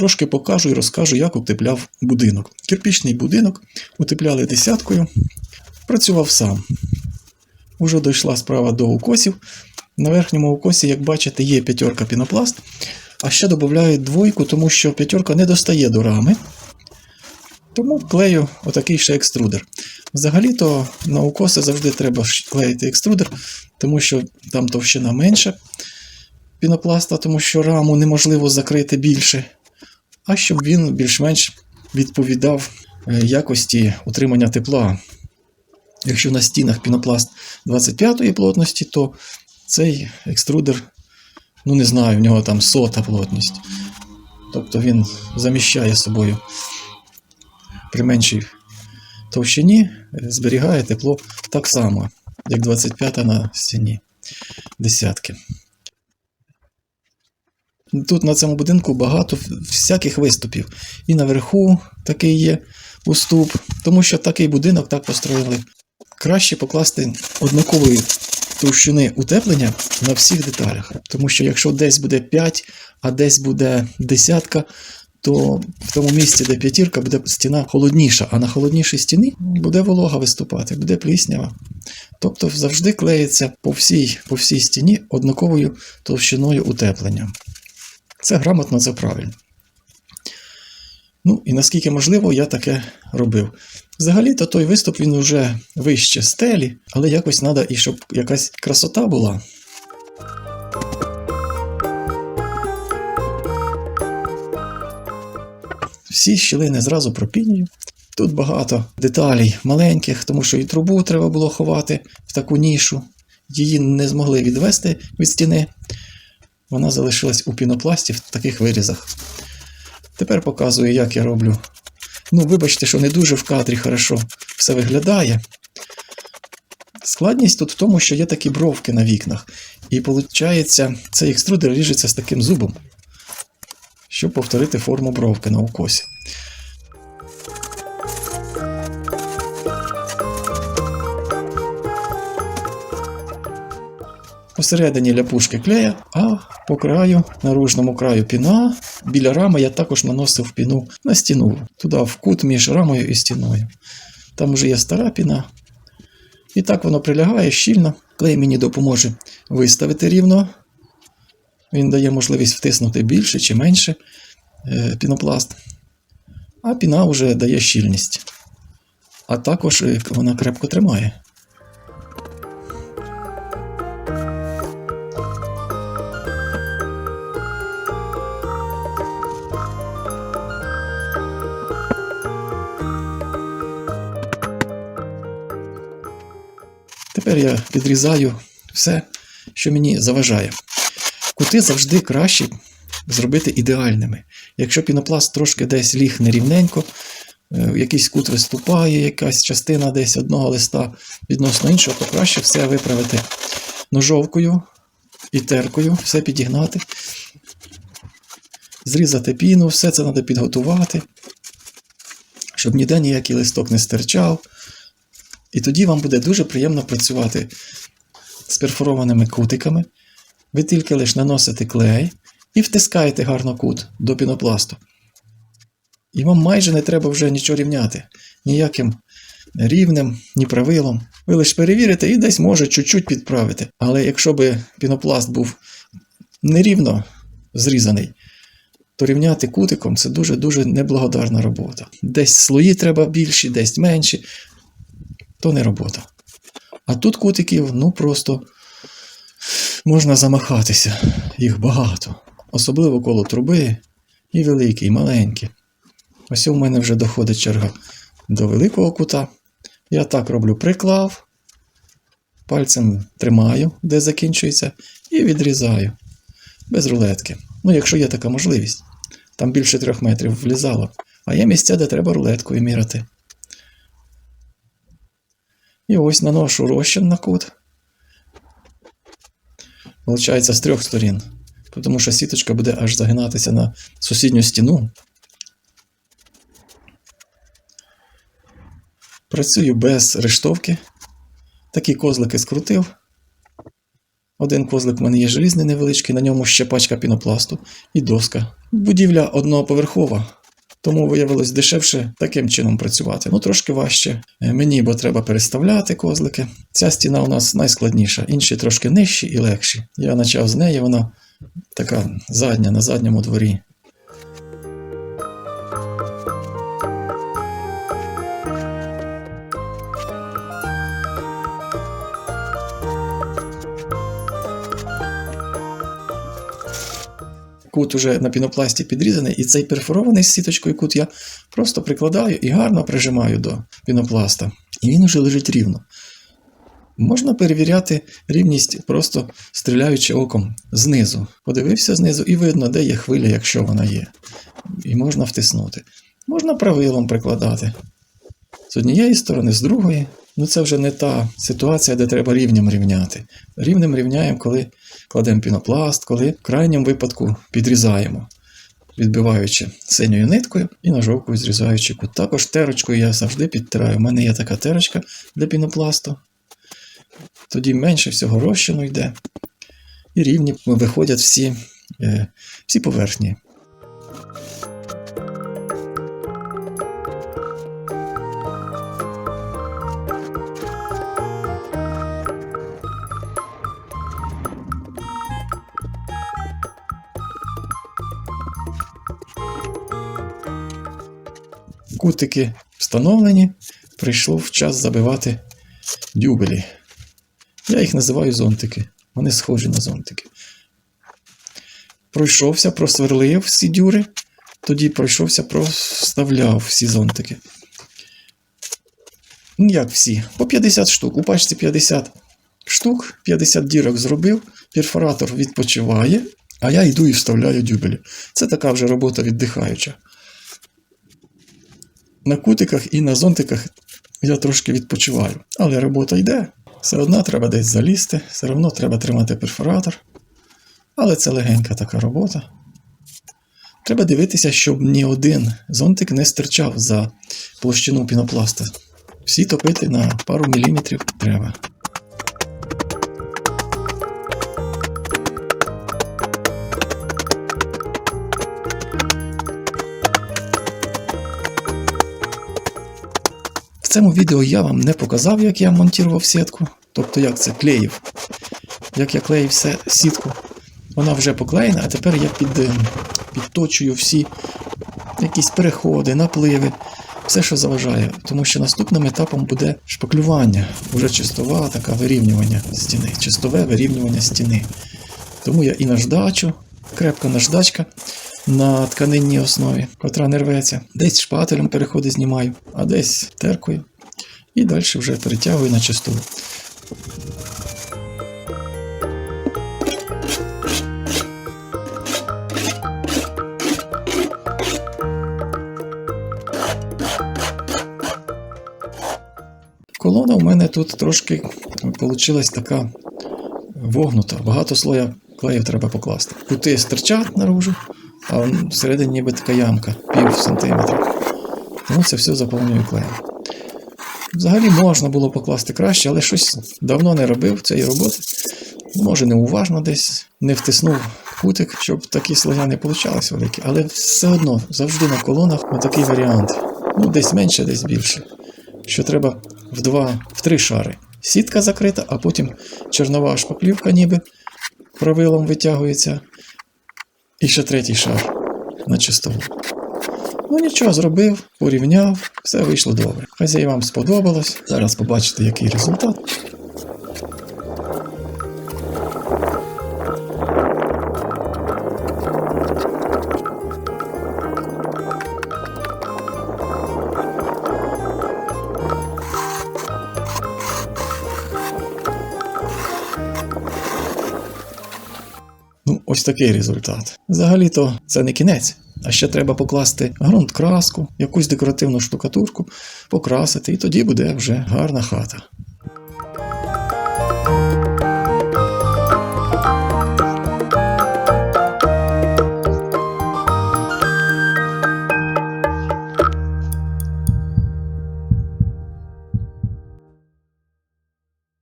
трошки покажу і розкажу, як утепляв будинок. Кирпічний будинок утепляли десяткою, працював сам. Уже дійшла справа до укосів. На верхньому укосі, як бачите, є п'ятерка пінопласт, а ще додають двойку, тому що п'ятерка не достає до рами. Тому клею отакий ще екструдер. Взагалі-то на укоси завжди треба клеїти екструдер, тому що там товщина менша пінопласта, тому що раму неможливо закрити більше, а щоб він більш-менш відповідав е, якості утримання тепла. Якщо на стінах пінопласт 25-ї плотності, то цей екструдер, ну не знаю, в нього там сота плотність. Тобто він заміщає собою при меншій товщині, е, зберігає тепло так само, як 25 на стіні десятки. Тут на цьому будинку багато всяких виступів. І наверху такий є уступ, тому що такий будинок так построїли. Краще покласти однакової товщини утеплення на всіх деталях. Тому що якщо десь буде 5, а десь буде десятка, то в тому місці, де п'ятірка, буде стіна холодніша, а на холоднішій стіні буде волога виступати, буде пліснява. Тобто завжди клеїться по всій, по всій стіні однаковою товщиною утеплення. Це грамотно, це правильно. Ну, і наскільки можливо, я таке робив. Взагалі-то той виступ він вже вище стелі, але якось треба і щоб якась красота була. Всі щілини зразу пропінюю. Тут багато деталей маленьких, тому що і трубу треба було ховати в таку нішу. Її не змогли відвести від стіни. Вона залишилась у пінопласті в таких вирізах. Тепер показую, як я роблю. Ну, вибачте, що не дуже в кадрі хорошо все виглядає. Складність тут в тому, що є такі бровки на вікнах. І виходить, цей екструдер ріжеться з таким зубом, щоб повторити форму бровки на укосі. Посередині ляпушки клея, а по краю, наружному краю піна, біля рами я також наносив піну на стіну, туди в кут між рамою і стіною. Там вже є стара піна. І так воно прилягає щільно. Клей мені допоможе виставити рівно. Він дає можливість втиснути більше чи менше е, пінопласт. А піна вже дає щільність. А також е, вона крепко тримає. Тепер я відрізаю все, що мені заважає. Кути завжди краще зробити ідеальними. Якщо пінопласт трошки десь ліг нерівненько, е, якийсь кут виступає, якась частина десь одного листа відносно іншого, то краще все виправити ножовкою і теркою, все підігнати, зрізати піну, все це треба підготувати, щоб ніде ніякий листок не стирчав. І тоді вам буде дуже приємно працювати з перфорованими кутиками. Ви тільки лише наносите клей і втискаєте гарно кут до пінопласту. І вам майже не треба вже нічого рівняти. Ніяким рівнем, ні правилом. Ви лише перевірите і десь може чуть-чуть підправити. Але якщо би пінопласт був нерівно зрізаний, то рівняти кутиком це дуже-дуже неблагодарна робота. Десь слої треба більші, десь менші то не робота. А тут кутиків, ну просто можна замахатися. Їх багато. Особливо коло труби, і великі, і маленькі. Ось у мене вже доходить черга до великого кута. Я так роблю приклав, пальцем тримаю, де закінчується, і відрізаю без рулетки. Ну, якщо є така можливість. Там більше трьох метрів влізало. А є місця, де треба рулеткою міряти. І ось наношу розчин на кут. Получається з трьох сторін. Тому що сіточка буде аж загинатися на сусідню стіну. Працюю без рештовки. Такі козлики скрутив. Один козлик в мене є желізний невеличкий, на ньому ще пачка пінопласту і доска. Будівля одноповерхова, тому виявилось дешевше таким чином працювати. Ну, трошки важче е, мені, бо треба переставляти козлики. Ця стіна у нас найскладніша, інші трошки нижчі і легші. Я почав з неї, вона така задня на задньому дворі. Кут уже на пінопласті підрізаний, і цей перфорований з сіточкою кут я просто прикладаю і гарно прижимаю до пінопласта. І він уже лежить рівно. Можна перевіряти рівність, просто стріляючи оком знизу. Подивився знизу і видно, де є хвиля, якщо вона є. І можна втиснути. Можна правилом прикладати. З однієї сторони, з другої. Ну це вже не та ситуація, де треба рівнем рівняти. Рівнем рівняємо, коли кладемо пінопласт, коли в крайньому випадку підрізаємо, відбиваючи синьою ниткою і ножовкою зрізаючи кут. Також терочкою я завжди підтираю. У мене є така терочка для пінопласту. Тоді менше всього розчину йде. І рівні виходять всі, е, всі поверхні. Кутики встановлені, прийшов час забивати дюбелі. Я їх називаю зонтики. Вони схожі на зонтики. Пройшовся, просверлив всі дюри, тоді пройшовся, проставляв всі зонтики. Ну, як всі? По 50 штук. У пачці 50 штук, 50 дірок зробив, перфоратор відпочиває, а я йду і вставляю дюбелі. Це така вже робота віддихаюча. На кутиках і на зонтиках я трошки відпочиваю, але робота йде. Все одно треба десь залізти, все одно треба тримати перфоратор. Але це легенька така робота. Треба дивитися, щоб ні один зонтик не стирчав за площину пінопласта. Всі топити на пару міліметрів треба. Цьому відео я вам не показав, як я монтував сітку, тобто як це клеїв. Як я клеїв сітку. Вона вже поклеєна, а тепер я під, е, підточую всі якісь переходи, напливи, все, що заважає. Тому що наступним етапом буде шпаклювання, вже чистова така вирівнювання стіни, чистове вирівнювання стіни. Тому я і наждачу, крепка наждачка на тканинній основі, котра не рветься. Десь шпателем переходи знімаю, а десь теркою. І далі вже перетягую на чистову. Колона у мене тут трошки вийшла така вогнута. Багато слоя клею треба покласти. Кути стирчать наружу, а всередині ніби така ямка, пів сантиметра. Тому це все заповнюю клеєм. Взагалі можна було покласти краще, але щось давно не робив цієї роботи. Може, неуважно десь не втиснув кутик, щоб такі слоя не получались великі, але все одно завжди на колонах такий варіант. Ну, десь менше, десь більше. Що треба в два, в три шари. Сітка закрита, а потім чорнова шпаклівка ніби правилом витягується. І ще третій шар на чистову. Ну нічого, зробив, порівняв, все вийшло добре. Хазяй вам сподобалось. Зараз побачите, який результат. Ось такий результат. Взагалі-то це не кінець. А ще треба покласти ґрунт краску, якусь декоративну штукатурку, покрасити, і тоді буде вже гарна хата.